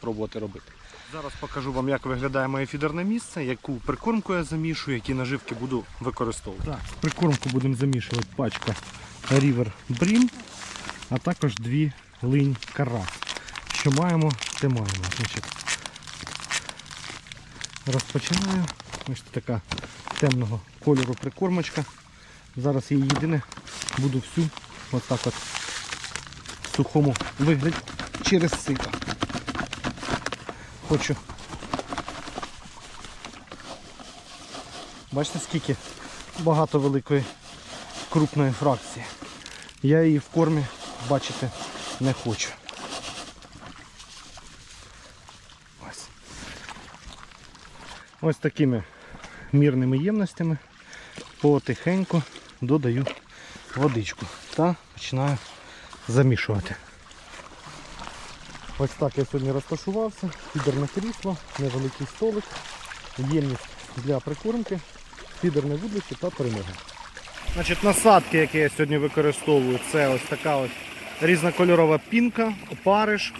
пробувати робити. Зараз покажу вам, як виглядає моє фідерне місце, яку прикормку я замішую, які наживки буду використовувати. Так, прикормку будемо замішувати пачка River Brim, а також дві линь карась. Що маємо, те маємо. Значить, розпочинаю. Ось така темного кольору прикормочка. Зараз її єдине буду всю отак от в сухому вигляді через сито. Хочу. Бачите, скільки багато великої крупної фракції. Я її в кормі бачити не хочу. Ось. Ось такими мірними ємностями потихеньку додаю водичку та починаю замішувати. Ось так я сьогодні розташувався. Фідерне крісло, невеликий столик, ємність для прикормки, фідерне вудлище та перемога. Значить, насадки, які я сьогодні використовую, це ось така ось різнокольорова пінка, опариш,